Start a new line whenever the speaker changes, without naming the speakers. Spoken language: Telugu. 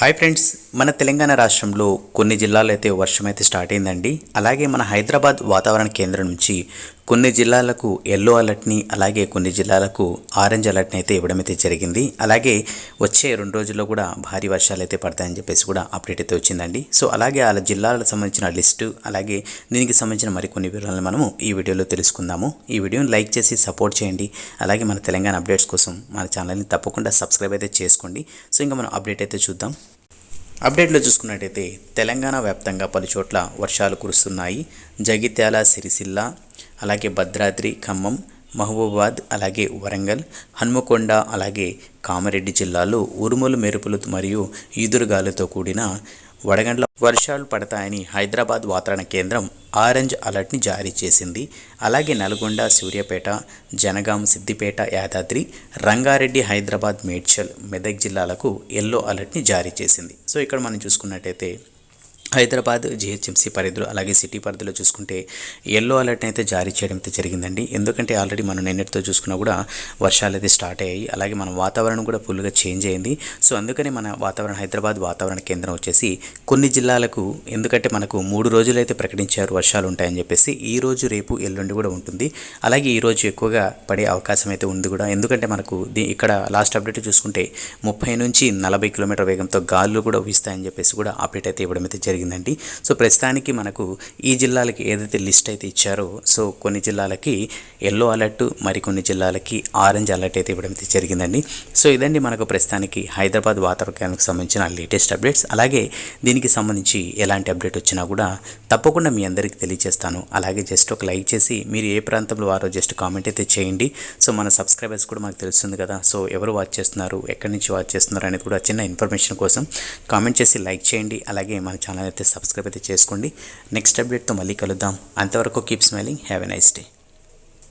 హాయ్ ఫ్రెండ్స్ మన తెలంగాణ రాష్ట్రంలో కొన్ని జిల్లాలో అయితే వర్షం అయితే స్టార్ట్ అయిందండి. అలాగే మన హైదరాబాద్ వాతావరణ కేంద్రం నుంచి కొన్ని జిల్లాలకు ఎల్లో అలర్ట్ని అలాగే కొన్ని జిల్లాలకు ఆరెంజ్ అలర్ట్ని అయితే ఇవ్వడం అయితే జరిగింది. అలాగే వచ్చే రెండు రోజుల్లో కూడా భారీ వర్షాలు అయితే పడతాయని చెప్పేసి కూడా అప్డేట్ అయితే వచ్చిందండి. సో అలాగే ఆ జిల్లాలకు సంబంధించిన లిస్టు అలాగే దీనికి సంబంధించిన మరికొన్ని వివరాలను మనము ఈ వీడియోలో తెలుసుకుందాము. ఈ వీడియోని లైక్ చేసి సపోర్ట్ చేయండి. అలాగే మన తెలంగాణ అప్డేట్స్ కోసం మన ఛానల్ని తప్పకుండా సబ్స్క్రైబ్ అయితే చేసుకోండి. సో ఇంకా మనం అప్డేట్ అయితే చూద్దాం. అప్డేట్లో చూసుకున్నట్టయితే తెలంగాణ వ్యాప్తంగా పలు చోట్ల వర్షాలు కురుస్తున్నాయి. జగిత్యాల సిరిసిల్ల అలాగే భద్రాద్రి ఖమ్మం మహబూబాద్ అలాగే వరంగల్ హన్మకొండ అలాగే కామారెడ్డి జిల్లాలో ఉరుములు మెరుపులు మరియు ఈదురుగాలుతో కూడిన వడగండ్ల వర్షాలు పడతాయని హైదరాబాద్ వాతావరణ కేంద్రం ఆరెంజ్ అలర్ట్ని జారీ చేసింది. అలాగే నల్గొండ సూర్యాపేట జనగాం సిద్దిపేట యాదాద్రి రంగారెడ్డి హైదరాబాద్ మేడ్చల్ మెదక్ జిల్లాలకు ఎల్లో అలర్ట్ని జారీ చేసింది. సో ఇక్కడ మనం చూసుకున్నట్టయితే హైదరాబాద్ జిహెచ్ఎంసీ పరిధిలో అలాగే సిటీ పరిధిలో చూసుకుంటే ఎల్లో అలర్ట్ అయితే జారీ చేయడం అయితే జరిగిందండి. ఎందుకంటే ఆల్రెడీ మనం నిన్నటితో చూసుకున్నా కూడా వర్షాలు అయితే స్టార్ట్ అయ్యాయి. అలాగే మన వాతావరణం కూడా ఫుల్గా చేంజ్ అయింది. సో అందుకని మన వాతావరణ హైదరాబాద్ వాతావరణ కేంద్రం వచ్చేసి కొన్ని జిల్లాలకు ఎందుకంటే మనకు మూడు రోజులు అయితే ప్రకటించారు వర్షాలు ఉంటాయని చెప్పేసి ఈ రోజు రేపు ఎల్లుండి కూడా ఉంటుంది. అలాగే ఈ రోజు ఎక్కువగా పడే అవకాశం అయితే ఉంది కూడా. ఎందుకంటే మనకు ఇక్కడ లాస్ట్ అప్డేట్ చూసుకుంటే ముప్పై నుంచి నలభై కిలోమీటర్ వేగంతో గాలులు కూడా వీస్తాయని చెప్పేసి కూడా అప్డేట్ అయితే ఇవ్వడం అయితే జరిగింది. జరిగిందండి. సో ప్రస్తుతానికి మనకు ఈ జిల్లాలకి ఏదైతే లిస్ట్ అయితే ఇచ్చారో సో కొన్ని జిల్లాలకి ఎల్లో అలర్ట్ మరికొన్ని జిల్లాలకి ఆరెంజ్ అలర్ట్ అయితే ఇవ్వడం అయితే జరిగిందండి. సో ఇదండి మనకు ప్రస్తుతానికి హైదరాబాద్ వాతావరణానికి సంబంధించిన లేటెస్ట్ అప్డేట్స్. అలాగే దీనికి సంబంధించి ఎలాంటి అప్డేట్ వచ్చినా కూడా తప్పకుండా మీ అందరికీ తెలియజేస్తాను. అలాగే జస్ట్ ఒక లైక్ చేసి మీరు ఏ ప్రాంతంలో వారో జస్ట్ కామెంట్ అయితే చేయండి. సో మన సబ్స్క్రైబర్స్ కూడా మాకు తెలుస్తుంది కదా. సో ఎవరు వాచ్ చేస్తున్నారు ఎక్కడి నుంచి వాచ్ చేస్తున్నారు అనేది కూడా చిన్న ఇన్ఫర్మేషన్ కోసం కామెంట్ చేసి లైక్ చేయండి. అలాగే మన ఛానల్ అయితే సబ్స్క్రైబ్ అయితే చేసుకోండి. నెక్స్ట్ అప్డేట్తో మళ్ళీ కలుద్దాం. అంతవరకు keep smiling have a nice day